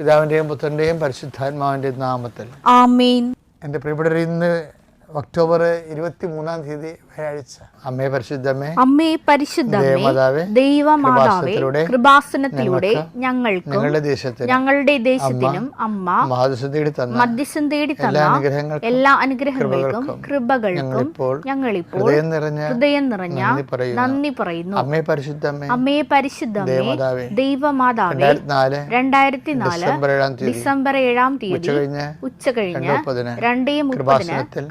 പിതാവിന്റെയും പുത്രന്റെയും പരിശുദ്ധാത്മാവിന്റെയും നാമത്തിൽ ആമീൻ. എന്റെ പ്രിയപ്പെട്ടവർ ഇന്ന് ഒക്ടോബർ ഇരുപത്തി മൂന്നാം തീയതി വ്യാഴാഴ്ച. അമ്മേ പരിശുദ്ധമേ അമ്മേ പരിശുദ്ധമേ ദേവമാതാവേ, കൃപാസനത്തിലൂടെ ഞങ്ങൾക്കും ഞങ്ങളുടെ ദേശത്തിന് ഞങ്ങളുടെ ദേശത്തിനും അമ്മ മഹാദശതയുടെ തന്ന മധ്യസ്ഥം തേടി തന്ന എല്ലാ അനുഗ്രഹങ്ങൾക്കും കൃപകൾക്കും ഞങ്ങളിപ്പോൾ ഹൃദയം നിറഞ്ഞ ഹൃദയം നിറഞ്ഞ നന്ദി പറയുന്നു. അമ്മേ പരിശുദ്ധമേ അമ്മേ പരിശുദ്ധമേ ദേവമാതാവേ, രണ്ടായിരത്തി നാല് രണ്ടായിരത്തി നാല് ഡിസംബർ ഏഴാം തീയതി ഉച്ച കഴിഞ്ഞ് രണ്ടേ മുപ്പതിന് രണ്ടേ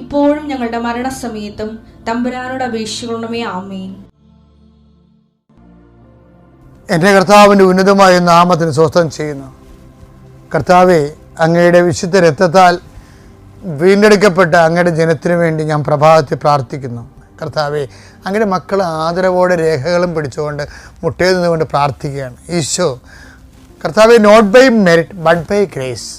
ഇപ്പോഴും ഞങ്ങളുടെ മരണസമയത്തും തമ്പുരാനോട് അപേക്ഷിക്കണമേ ആമേൻ. എന്റെ കർത്താവിന്റെ ഉന്നതമായ നാമത്തിന് സ്വസ്ഥം ചെയ്യുന്നു. കർത്താവെ അങ്ങയുടെ വിശുദ്ധ രക്തത്താൽ വീണ്ടെടുക്കപ്പെട്ട അങ്ങയുടെ ജനത്തിനു വേണ്ടി ഞാൻ പ്രഭാതത്തിൽ പ്രാർത്ഥിക്കുന്നു. കർത്താവെ അങ്ങയുടെ മക്കൾ ആദരവോടെ രേഖകളും പിടിച്ചുകൊണ്ട് മുട്ടയിൽ നിന്നുകൊണ്ട് പ്രാർത്ഥിക്കുകയാണ്. ഈശോ കർത്താവെ not by merit but by grace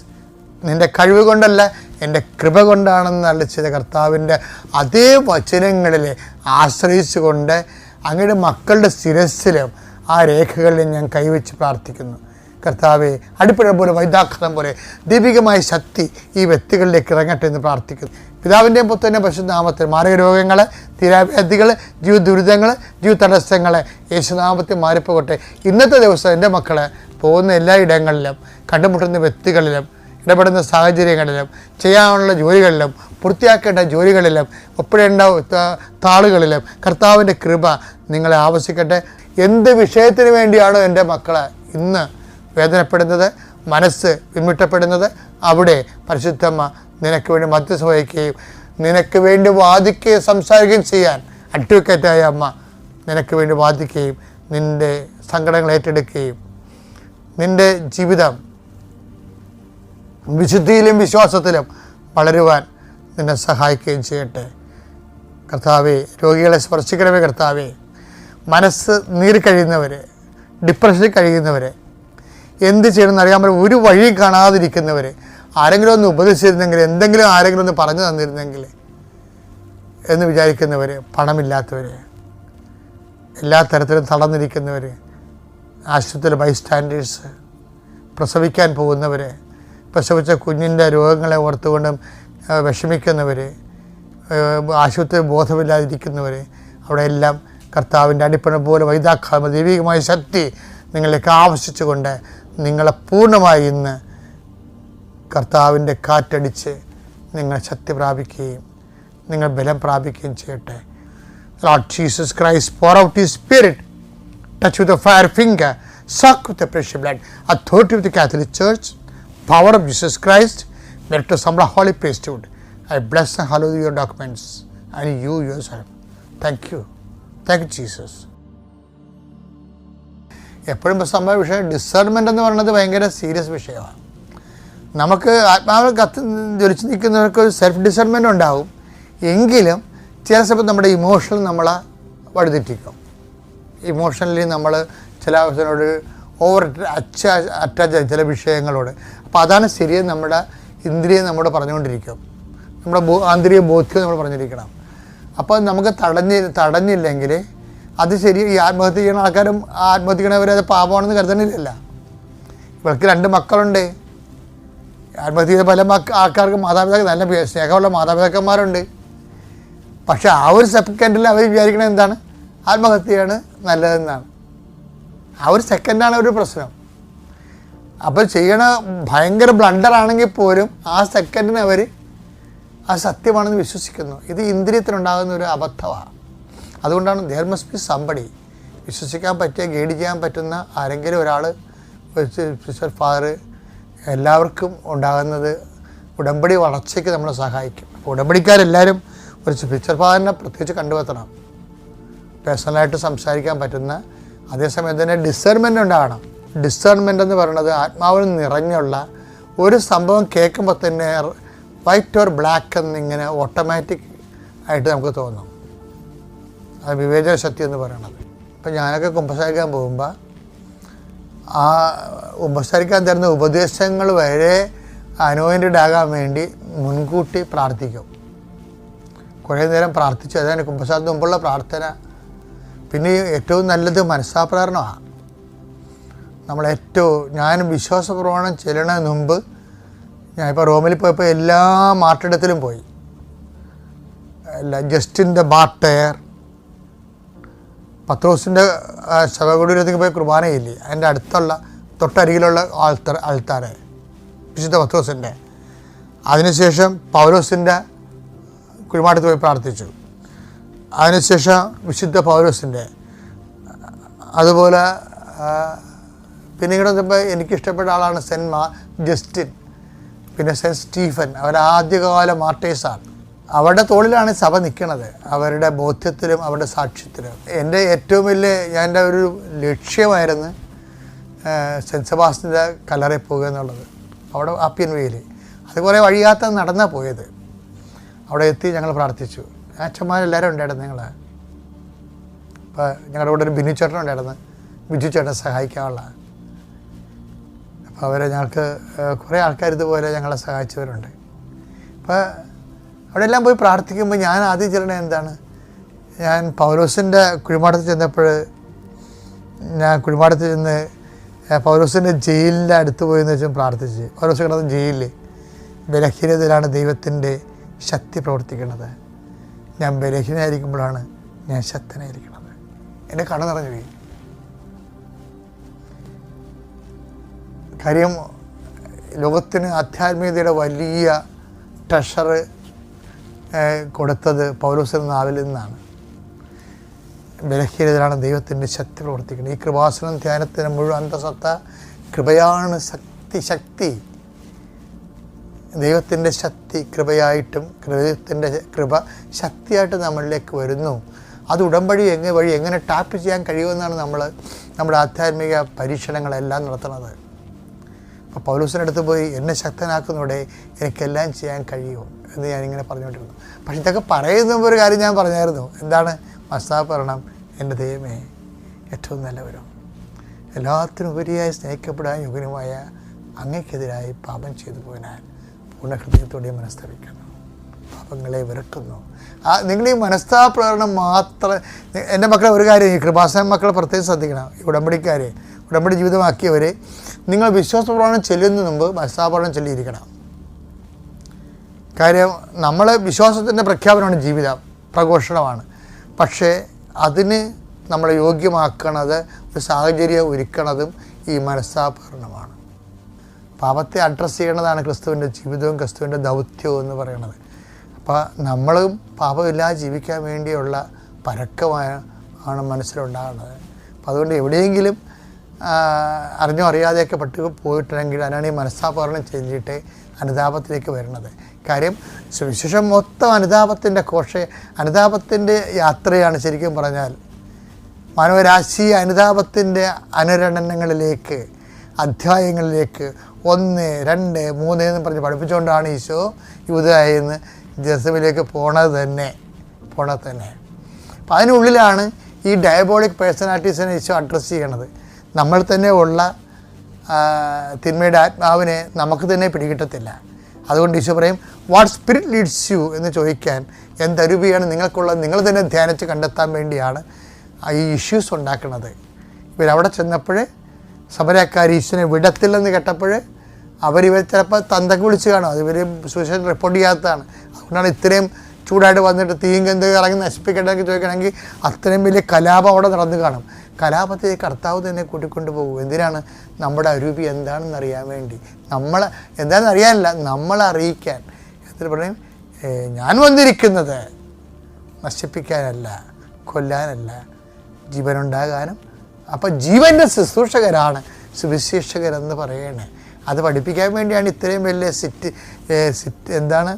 നിന്റെ കഴിവ് കൊണ്ടല്ല എന്റെ കൃപ കൊണ്ടാണെന്ന് അളിച്ചത് കർത്താവിന്റെ അതേ വചനങ്ങളിൽ ആശ്രയിച്ചുകൊണ്ട് അങ്ങയുടെ മക്കളുടെ ശിരസ്സിലും ആ രേഖകളിൽ ഞാൻ കൈവച്ച് പ്രാർത്ഥിക്കുന്നു. കർത്താവെ അടിപ്പുഴ പോലെ വൈദാഖലം പോലെ ദീപികമായ ശക്തി ഈ വ്യക്തികളിലേക്ക് ഇറങ്ങട്ടെ എന്ന് പ്രാർത്ഥിക്കുന്നു. പിതാവിന്റെയും പുത്രന്റെ പശുനാമത്തിൽ മാരക രോഗങ്ങൾ തീരാവ്യാധികൾ ജീവ ദുരിതങ്ങൾ ജീവ തടസ്സങ്ങൾ യേശുനാമത്തിൽ മാറിപ്പോകട്ടെ. ഇന്നത്തെ ദിവസം എന്റെ മക്കളെ പോകുന്ന എല്ലാ ഇടങ്ങളിലും കണ്ടുമുട്ടുന്ന വ്യക്തികളിലും ഇടപെടുന്ന സാഹചര്യങ്ങളിലും ചെയ്യാനുള്ള ജോലികളിലും പൂർത്തിയാക്കേണ്ട ജോലികളിലും ഒപ്പിടേണ്ട താളുകളിലും കർത്താവിന്റെ കൃപ നിങ്ങളെ ആവശ്യിക്കട്ടെ എന്ത് വിഷയത്തിന് വേണ്ടിയാണോ എന്റെ മക്കളെ ഇന്ന് വേദനപ്പെടുന്നത് മനസ്സ് വിമിട്ടപ്പെടുന്നത് അവിടെ പരിശുദ്ധമ്മ നിനക്ക് വേണ്ടി മധ്യസ്ഥ വഹിക്കുകയും നിനക്ക് വേണ്ടി വാദിക്കുകയും സംസാരിക്കുകയും ചെയ്യാൻ അഡ്വക്കേറ്റായ അമ്മ നിനക്ക് വേണ്ടി വാദിക്കുകയും നിന്റെ സങ്കടങ്ങൾ ഏറ്റെടുക്കുകയും നിന്റെ ജീവിതം വിശുദ്ധിയിലും വിശ്വാസത്തിലും വളരുവാൻ നിന്നെ സഹായിക്കുകയും ചെയ്യട്ടെ. കർത്താവേ രോഗികളെ സ്പർശിക്കണമേ കർത്താവേ. മനസ്സ് നീറി കഴിയുന്നവർ ഡിപ്രഷനിൽ കഴിയുന്നവർ എന്ത് ചെയ്യണമെന്ന് അറിയാൻ പറ്റും. ഒരു വഴി കാണാതിരിക്കുന്നവർ ആരെങ്കിലും ഒന്ന് ഉപദേശിച്ചിരുന്നെങ്കിൽ എന്തെങ്കിലും ആരെങ്കിലും ഒന്ന് പറഞ്ഞു തന്നിരുന്നെങ്കിൽ എന്ന് വിചാരിക്കുന്നവർ പണമില്ലാത്തവർ എല്ലാ തരത്തിലും തളർന്നിരിക്കുന്നവർ ആശുപത്രിയിലെ ബൈസ്റ്റാൻഡേഴ്സ് പ്രസവിക്കാൻ പോകുന്നവർ പ്രസവിച്ച കുഞ്ഞിന്റെ രോഗങ്ങളെ ഓർത്തുകൊണ്ടും വിഷമിക്കുന്നവർ ആശുപത്രി ബോധമില്ലാതിരിക്കുന്നവർ അവിടെയെല്ലാം കർത്താവിന്റെ അടിപ്പണ പോലെ വൈതാക്കാമ ദൈവികമായ ശക്തി നിങ്ങളിലേക്ക് ആവശ്യിച്ചുകൊണ്ട് നിങ്ങളെ പൂർണമായി ഇന്ന് കർത്താവിന്റെ കാറ്റടിച്ച് നിങ്ങൾ ശക്തി പ്രാപിക്കുകയും നിങ്ങൾ ബലം പ്രാപിക്കുകയും ചെയ്യട്ടെ. Lord Jesus Christ, pour out His Spirit, touch with fire fire finger, suck with the precious blood, authority of the Catholic power of Jesus Christ, merit to some holy priesthood. I bless and hallow your documents and you yourself. Thank you. Thank you, Jesus. എപ്പോഴും സംഭവ വിഷയം ഡിസേർമെന്റ് എന്ന് പറയുന്നത് ഭയങ്കര serious വിഷയമാണ് നമുക്ക് ആത്മാവ് കത്ത് ജ്വലിച്ച് നിൽക്കുന്നവർക്ക് ഒരു സെൽഫ് ഡിസേർമെന്റ് ഉണ്ടാവും എങ്കിലും ചില സമയത്ത് നമ്മുടെ ഇമോഷൻ നമ്മളെ വഴിതെറ്റിക്കും ഇമോഷണലി നമ്മൾ ചില അവസരങ്ങളോട് ഓവർ അച്ച അറ്റാച്ച് ചില വിഷയങ്ങളോട് അപ്പോൾ അതാണ് ശരിയെന്ന് നമ്മുടെ ഇന്ദ്രിയം നമ്മൾ പറഞ്ഞുകൊണ്ടിരിക്കും നമ്മുടെ ബോ ആന്തരിക ബോധ്യം നമ്മൾ പറഞ്ഞിരിക്കണം അപ്പോൾ നമുക്ക് തടഞ്ഞി തടഞ്ഞില്ലെങ്കിൽ അത് ശരി ഈ ആത്മഹത്യ ചെയ്യുന്ന ആൾക്കാരും ആത്മഹത്യ ചെയ്യണവരെ അത് പാപമാണെന്ന് കരുതണില്ലല്ല. ഇവർക്ക് രണ്ട് മക്കളുണ്ട്. ആത്മഹത്യ ചെയ്ത പല മക്ക ആൾക്കാർക്ക് മാതാപിതാക്കൾ നല്ല സ്നേഹമുള്ള മാതാപിതാക്കന്മാരുണ്ട്. പക്ഷെ ആ ഒരു സെക്കൻഡിൽ അവർ വിചാരിക്കണത് എന്താണ്? ആത്മഹത്യയാണ് നല്ലതെന്നാണ്. ആ ഒരു സെക്കൻഡാണ് ഒരു പ്രശ്നം. അപ്പോൾ ചെയ്യണ ഭയങ്കര ബ്ലണ്ടർ ആണെങ്കിൽ പോലും ആ സെക്കൻഡിന് അവർ ആ സത്യമാണെന്ന് വിശ്വസിക്കുന്നു. ഇത് ഇന്ദ്രിയത്തിനുണ്ടാകുന്ന ഒരു അബദ്ധമാണ്. അതുകൊണ്ടാണ് ദേർ മസ്റ്റ് ബി സമ്പടി വിശ്വസിക്കാൻ പറ്റിയ ഗൈഡ് ചെയ്യാൻ പറ്റുന്ന ആരെങ്കിലും ഒരാൾ സിസ്റ്റർ ഫാദർ എല്ലാവർക്കും ഉണ്ടാകുന്നത് ഉടമ്പടി വളർച്ചയ്ക്ക് നമ്മളെ സഹായിക്കും. അപ്പോൾ ഉടമ്പടിക്കാരെല്ലാവരും ഒരു സിസ്റ്റർ ഫാദറിനെ പ്രത്യേകിച്ച് കണ്ടുവെത്തണം. പേഴ്സണലായിട്ട് സംസാരിക്കാൻ പറ്റുന്ന അതേസമയം തന്നെ ഡിസേർമെന്റ് ഉണ്ടാകണം. ഡിസേർമെന്റ് എന്ന് പറയുന്നത് ആത്മാവിൽ നിറഞ്ഞുള്ള ഒരു സംഭവം കേൾക്കുമ്പോൾ തന്നെ വൈറ്റ് ഓർ ബ്ലാക്ക് എന്നിങ്ങനെ ഓട്ടോമാറ്റിക് ആയിട്ട് നമുക്ക് തോന്നും. അത് വിവേചന ശക്തി എന്ന് പറയുന്നത്. ഇപ്പം ഞാനൊക്കെ കുമ്പസാരിക്കാൻ പോകുമ്പോൾ ആ ഉപസരിക്കാൻ തരുന്ന ഉപദേശങ്ങൾ വരെ അനോയിന്റഡ് ആകാൻ വേണ്ടി മുൻകൂട്ടി പ്രാർത്ഥിക്കും. കുറേ നേരം പ്രാർത്ഥിച്ചു. അതാണ് കുമ്പസാരത്തിന് മുമ്പുള്ള പ്രാർത്ഥന. പിന്നെ ഏറ്റവും നല്ലത് മനസ്സാപ്രകരണമാണ് നമ്മൾ ഏറ്റവും ഞാൻ വിശ്വാസപ്രമാണം ചെല്ലണതിന് മുമ്പ് ഞാൻ ഇപ്പോൾ റോമിൽ പോയപ്പോൾ എല്ലാ മാർട്ടിടത്തിലും പോയി. അല്ല ജസ്റ്റിൻ ദ ബാർട്ടയർ പത്രോസിന്റെ ശവകുടീരത്തേക്ക് പോയി കുർബാനയില്ലേ? അതിന്റെ അടുത്തുള്ള തൊട്ടരികിലുള്ള ആൾത്തർ ആൾത്താറ് വിശുദ്ധ പത്രോസിന്റെ അതിനുശേഷം പൗലോസിന്റെ കുഴിമാട്ടത്ത് പോയി പ്രാർത്ഥിച്ചു. അതിനുശേഷം വിശുദ്ധ പൗലോസിന്റെ അതുപോലെ ആ, പിന്നെ ഇങ്ങോട്ട് വന്നപ്പോൾ എനിക്കിഷ്ടപ്പെട്ട ആളാണ് സെന്റ് മാ ജസ്റ്റിൻ. പിന്നെ സെന്റ് സ്റ്റീഫൻ. അവർ ആദ്യകാല മാർട്ടേഴ്സാണ് അവരുടെ തോളിലാണ് സഭ നിൽക്കുന്നത് അവരുടെ ബോധ്യത്തിലും അവരുടെ സാക്ഷ്യത്തിലും. എന്റെ ഏറ്റവും വലിയ ഞാൻ എന്റെ ഒരു ലക്ഷ്യമായിരുന്നു സെന്റ് സെബാസ്റ്റിന്റെ കലറിൽ പോകുക എന്നുള്ളത്. അവിടെ ആപ്പിയൻ വേയിൽ അത് കുറേ വഴിയാത്ത നടന്നാണ് പോയത്. അവിടെ എത്തി ഞങ്ങൾ പ്രാർത്ഥിച്ചു. അച്ഛന്മാരെല്ലാവരും ഉണ്ടായിരുന്നു ഞങ്ങൾ ഇപ്പോൾ ഞങ്ങളുടെ കൂടെ ഒരു ബിനു ചേട്ടൻ ഉണ്ടായിരുന്നു ബിജു ചേട്ടനെ സഹായിക്കാനുള്ള അവരെ ഞങ്ങൾക്ക് കുറേ ആൾക്കാർ ഇതുപോലെ ഞങ്ങളെ സഹായിച്ചവരുണ്ട്. അപ്പോൾ അവിടെ എല്ലാം പോയി പ്രാർത്ഥിക്കുമ്പോൾ ഞാൻ ആദ്യം ചെല്ലണത് എന്താണ്? ഞാൻ പൗലോസിന്റെ കുഴിമാടത്ത് ചെന്നപ്പോൾ ഞാൻ കുഴിമാടത്ത് ചെന്ന് പൗലോസിന്റെ ജയിലിന്റെ അടുത്ത് പോയി എന്ന് വെച്ചാൽ പ്രാർത്ഥിച്ച്. പൗലോസ് കിടന്ന ജയിലിൽ ബലഹീനതയിലാണ് ദൈവത്തിന്റെ ശക്തി പ്രവർത്തിക്കുന്നത്. ഞാൻ ബലഹീനായിരിക്കുമ്പോഴാണ് ഞാൻ ശക്തനായിരിക്കുന്നത്. എന്റെ കട നിറഞ്ഞു പോയി. കാര്യം ലോകത്തിന് ആധ്യാത്മികതയുടെ വലിയ ട്രഷർ കൊടുത്തത് പൗലോസിന്റെ നാവിൽ നിന്നാണ്. ബലഹീനതയിലാണ് ദൈവത്തിന്റെ ശക്തി പ്രവർത്തിക്കുന്നത്. ഈ കൃപാസനം ധ്യാനത്തിന് മുഴുവൻ അന്തസത്ത കൃപയാണ് ശക്തി ശക്തി. ദൈവത്തിന്റെ ശക്തി കൃപയായിട്ടും ദൈവത്തിന്റെ കൃപ ശക്തിയായിട്ട് നമ്മളിലേക്ക് വരുന്നു. അത് ഉടമ്പടി എങ്ങനെ വഴി എങ്ങനെ ടാപ്പ് ചെയ്യാൻ കഴിയുമെന്നാണ് നമ്മൾ നമ്മുടെ ആധ്യാത്മിക പരീക്ഷണങ്ങളെല്ലാം നടത്തുന്നത്. അപ്പോൾ പൗലൂസിനടുത്ത് പോയി എന്നെ ശക്തനാക്കുന്നതോടെ എനിക്കെല്ലാം ചെയ്യാൻ കഴിയുമോ എന്ന് ഞാനിങ്ങനെ പറഞ്ഞുകൊണ്ടിരുന്നു. പക്ഷെ ഇതൊക്കെ പറയുന്ന ഒരു കാര്യം ഞാൻ പറഞ്ഞായിരുന്നു. എന്താണ്? മസ്താപരണം എന്റെ ദൈവമേ ഏറ്റവും നല്ലവരും എല്ലാത്തിനും ഉപരിയായി സ്നേഹിക്കപ്പെടാൻ യോഗ്യനുമായ അങ്ങയ്ക്കെതിരായി പാപം ചെയ്തു പോയനാൽ പൂർണ ഹൃദയത്തോടെ മനസ്തപിക്കുന്നു. പാപങ്ങളെ വെറുക്കുന്നു. ആ നിങ്ങൾ ഈ മനസ്താപ്രകരണം മാത്രം എന്റെ മക്കളെ ഒരു കാര്യം ഈ കൃപാസന മക്കളെ പ്രത്യേകം ശ്രദ്ധിക്കണം. ഈ ഉടമ്പടിക്കാരെ ഉടമ്പടി ജീവിതമാക്കിയവരെ നിങ്ങൾ വിശ്വാസപ്രകടനം ചെല്ലുന്നതിന് മുമ്പ് മനസ്താപ്രകടനം ചൊല്ലിയിരിക്കണം. കാര്യം നമ്മൾ വിശ്വാസത്തിന്റെ പ്രഖ്യാപനമാണ് ജീവിതം പ്രഘോഷണമാണ്. പക്ഷേ അതിന് നമ്മളെ യോഗ്യമാക്കണത് ഒരു സാഹചര്യം ഒരുക്കണതും ഈ മനസ്സാപരണമാണ് പാപത്തെ അഡ്രസ്സ് ചെയ്യണതാണ് ക്രിസ്തുവിന്റെ ജീവിതവും ക്രിസ്തുവിന്റെ ദൗത്യവും എന്ന് പറയുന്നത്. അപ്പോൾ നമ്മളും പാപമില്ലാതെ ജീവിക്കാൻ വേണ്ടിയുള്ള പരക്കമായ ആണ് മനസ്സിലുണ്ടാകുന്നത്. അപ്പം അതുകൊണ്ട് എവിടെയെങ്കിലും അറിഞ്ഞോ അറിയാതെയൊക്കെ പെട്ട് പോയിട്ടുണ്ടെങ്കിൽ അതിനാണ് ഈ മനസ്സാപകരണം ചെയ്തിട്ട് അനുതാപത്തിലേക്ക് വരുന്നത്. കാര്യം സുവിശേഷം മൊത്തം അനുതാപത്തിന്റെ കോഷ അനുതാപത്തിന്റെ യാത്രയാണ് ശരിക്കും പറഞ്ഞാൽ. മാനവരാശി അനുതാപത്തിന്റെ അനുരണനങ്ങളിലേക്ക് അധ്യായങ്ങളിലേക്ക് ഒന്ന് രണ്ട് മൂന്ന് എന്ന് പറഞ്ഞ് പഠിപ്പിച്ചുകൊണ്ടാണ് ഈശോ യുവതായെന്ന് ജസബിലേക്ക് പോണത് തന്നെ പോണത് തന്നെ. അപ്പം അതിനുള്ളിലാണ് ഈ ഡയബോളിക് പേഴ്സണാലിറ്റീസിനെ ഈശോ അഡ്രസ്സ് ചെയ്യണത്. നമ്മൾ തന്നെ ഉള്ള തിന്മയുടെ ആത്മാവിനെ നമുക്ക് തന്നെ പിടികിട്ടത്തില്ല. അതുകൊണ്ട് ഈശോ പറയും വാട്ട് സ്പിരിറ്റ് ലീഡ്സ് യു എന്ന് ചോദിക്കാൻ എന്തരുവിയാണ് നിങ്ങൾക്കുള്ളത് നിങ്ങൾ തന്നെ ധ്യാനിച്ച് കണ്ടെത്താൻ വേണ്ടിയാണ് ഈ ഇഷ്യൂസ് ഉണ്ടാക്കുന്നത്. ഇവരവിടെ ചെന്നപ്പോൾ സമരക്കാർ ഈശ്വരനെ വിടത്തില്ലെന്ന് കേട്ടപ്പോൾ അവരിവർ ചിലപ്പോൾ തന്തക്ക് വിളിച്ച് കാണും. അത് ഇവർ റിപ്പോർട്ട് ചെയ്യാത്തതാണ്. അതുകൊണ്ടാണ് ഇത്രയും ചൂടായിട്ട് വന്നിട്ട് തീയും ഇറങ്ങി നശിപ്പിക്കണമെങ്കിൽ ചോദിക്കണമെങ്കിൽ അത്രയും വലിയ കലാപം അവിടെ നടന്നു കാണും. കലാപത്തെ കർത്താവ് തന്നെ കൂട്ടിക്കൊണ്ട് പോകും എന്തിനാണ്? നമ്മുടെ അരൂപി എന്താണെന്ന് അറിയാൻ വേണ്ടി. നമ്മൾ എന്താണെന്ന് അറിയാനില്ല നമ്മളെ അറിയിക്കാൻ. എത്ര പറയും ഞാൻ വന്നിരിക്കുന്നത് നശിപ്പിക്കാനല്ല കൊല്ലാനല്ല. ജീവനുണ്ടാകാനും അപ്പം ജീവന്റെ ശുശ്രൂഷകരാണ് സുവിശേഷകരെന്ന് പറയണേ. അത് പഠിപ്പിക്കാൻ വേണ്ടിയാണ് ഇത്രയും വലിയ സിറ്റ് സിറ്റ് എന്താണ്?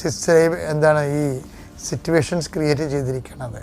സിസ്റ്റ എന്താണ് ഈ സിറ്റുവേഷൻസ് ക്രിയേറ്റ് ചെയ്തിരിക്കുന്നത്